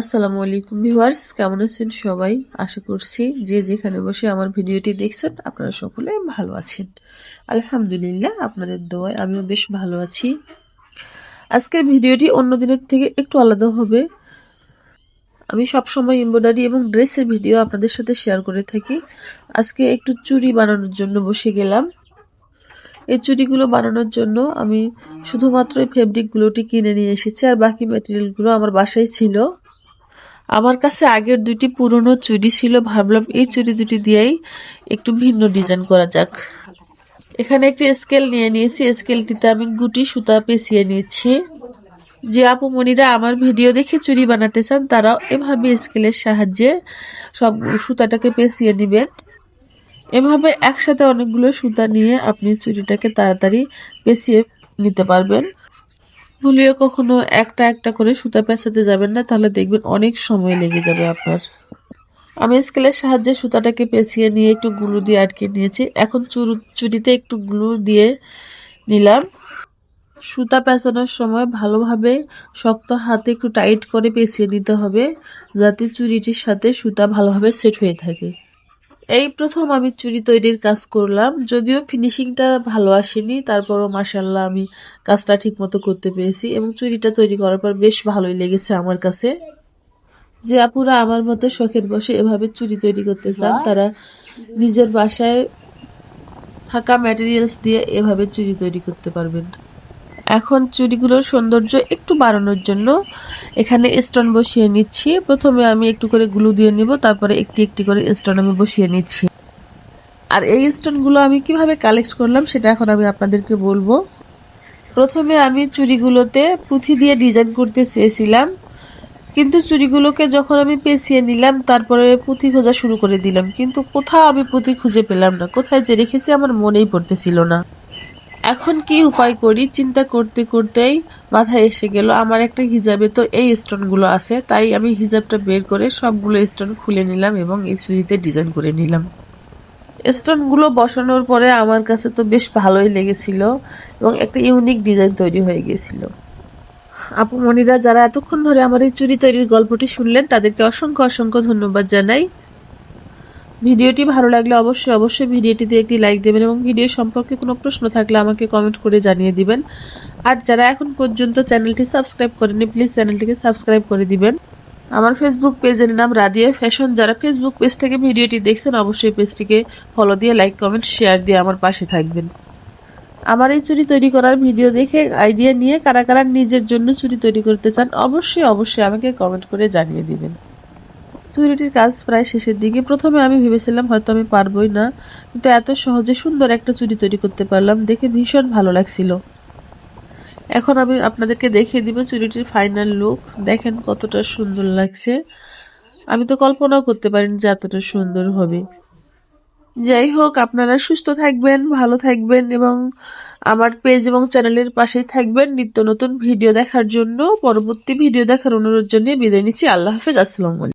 আসসালামু আলাইকুম ভিউয়ার্স, কেমন আছেন সবাই? আশা করছি যে যেখানে বসে আমার ভিডিওটি দেখছেন, আপনারা সকলে ভালো আছেন। আলহামদুলিল্লাহ, আপনাদের দোয়ায় আমিও বেশ ভালো আছি। আজকের ভিডিওটি অন্য দিনের থেকে একটু আলাদা হবে। আমি সবসময় এমব্রয়ডারি এবং ড্রেসের ভিডিও আপনাদের সাথে শেয়ার করে থাকি। আজকে একটু চুড়ি বানানোর জন্য বসে গেলাম। এই চুড়িগুলো বানানোর জন্য আমি শুধুমাত্র এই ফেব্রিকগুলোটি কিনে নিয়ে এসেছি, আর বাকি ম্যাটেরিয়ালগুলো আমার বাসায় ছিল। আমার কাছে আগের দুটি পুরনো চুড়ি ছিল, ভাবলাম এই চুড়ি দুটি দিয়েই একটু ভিন্ন ডিজাইন করা যাক। এখানে একটি স্কেল নিয়ে নিয়েছি, স্কেলটিতে আমি গুটি, সুতা পেঁচিয়ে নিয়েছি। যে আপুমণিরা আমার ভিডিও দেখে চুড়ি বানাতে চান, তারাও এভাবে স্কেলের সাহায্যে সব সুতাটাকে পেঁচিয়ে নেবেন। এভাবে একসাথে অনেকগুলো সুতা নিয়ে আপনি চুড়িটাকে তাড়াতাড়ি পেঁচিয়ে নিতে পারবেন। ভুলিয়ে কখনো একটা একটা করে সুতা পেঁচাতে যাবেন না, তাহলে দেখবেন অনেক সময় লেগে যাবে আপনার। আমি স্কেলের সাহায্যে সুতাটাকে পেঁচিয়ে নিয়ে একটু গুলো দিয়ে আটকে নিয়েছি। এখন চুরু চুরিতে একটু গ্লু দিয়ে নিলাম। সুতা পেঁচানোর সময় ভালোভাবে শক্ত হাতে একটু টাইট করে পেঁচিয়ে নিতে হবে, যাতে চুরিটির সাথে সুতা ভালোভাবে সেট হয়ে থাকে। এই প্রথম আমি চুড়ি তৈরির কাজ করলাম যদিও ফিনিশিংটা ভালো আসেনি তারপরও মাসাল্লাহ আমি কাজটা ঠিক মতো করতে পেরেছি এবং চুড়িটা তৈরি করার পর বেশ ভালোই লেগেছে আমার কাছে। যে আপুরা আমার মতো শখের বসে এভাবে চুড়ি তৈরি করতে চান তারা নিজের বাসায় থাকা ম্যাটেরিয়ালস দিয়ে এভাবে চুড়ি তৈরি করতে পারবেন। এখন চুড়িগুলোর সৌন্দর্য একটু বাড়ানোর জন্য এখানে স্টোন বসিয়ে নিচ্ছি। প্রথমে আমি একটু করে গ্লু দিয়ে নিব, তারপরে একটি একটি করে স্টোন আমি বসিয়ে নিচ্ছি। আর এই স্টোনগুলো আমি কীভাবে কালেক্ট করলাম সেটা এখন আমি আপনাদেরকে বলব। প্রথমে আমি চুড়িগুলোতে পুঁথি দিয়ে ডিজাইন করতে চেয়েছিলাম, কিন্তু চুড়িগুলোকে যখন আমি পেঁচিয়ে নিলাম, তারপরে পুঁথি খোঁজা শুরু করে দিলাম। কিন্তু কোথাও আমি পুঁথি খুঁজে পেলাম না, কোথায় যে রেখেছি আমার মনেই পড়তেছিল না। এখন কি উপায় করি? চিন্তা করতে করতেই মাথায় এসে গেল, আমার একটা হিজাবে তো এই স্টোনগুলো আছে, তাই আমি হিজাবটা বের করে সবগুলো স্টোন খুলে নিলাম এবং এই চুরিতে ডিজাইন করে নিলাম। স্টোনগুলো বসানোর পরে আমার কাছে তো বেশ ভালোই লেগেছিল এবং একটা ইউনিক ডিজাইন তৈরি হয়ে গিয়েছিল। আপু মনিরা, যারা এতক্ষণ ধরে আমার এই চুরি তৈরির গল্পটি শুনলেন, তাদেরকে অসংখ্য অসংখ্য ধন্যবাদ জানাই। ভিডিওটি ভালো লাগলে অবশ্যই অবশ্যই ভিডিওটিতে একটি লাইক দেবেন এবং ভিডিও সম্পর্কে কোনো প্রশ্ন থাকলে আমাকে কমেন্ট করে জানিয়ে দিবেন। আর যারা এখন পর্যন্ত চ্যানেলটি সাবস্ক্রাইব করেনি প্লিজ চ্যানেলটিকে সাবস্ক্রাইব করে দিবেন। আমার ফেসবুক পেজের নাম রাদিয়া ফ্যাশন যারা ফেসবুক পেজ থেকে ভিডিওটি দেখছেন, অবশ্যই পেজটিকে ফলো দিয়ে লাইক কমেন্ট শেয়ার দিয়ে আমার পাশে থাকবেন। আমার এই চুরি তৈরি করার ভিডিও দেখে আইডিয়া নিয়ে কারা কারা নিজের জন্য চুরি তৈরি করতে চান, অবশ্যই অবশ্যই আমাকে কমেন্ট করে জানিয়ে দিবেন। চুরিটির কাজ প্রায় শেষের দিকে। প্রথমে আমি ভেবেছিলাম হয়তো আমি পারবই না, কিন্তু এত সহজে সুন্দর একটা চুরি তৈরি করতে পারলাম, দেখে ভীষণ ভালো লাগছিল। এখন আমি আপনাদেরকে দেখিয়ে দিব চুরিটির ফাইনাল লুক। দেখেন কতটা সুন্দর লাগছে। আমি তো কল্পনাও করতে পারিনি যে এতটা সুন্দর হবে। যাই হোক, আপনারা সুস্থ থাকবেন, ভালো থাকবেন এবং আমার পেজ এবং চ্যানেলের পাশেই থাকবেন নিত্য নতুন ভিডিও দেখার জন্য। পরবর্তী ভিডিও দেখার অনুরোধ জন্য বিদায় নিচ্ছি। আল্লাহ হাফেজ, আসসালামু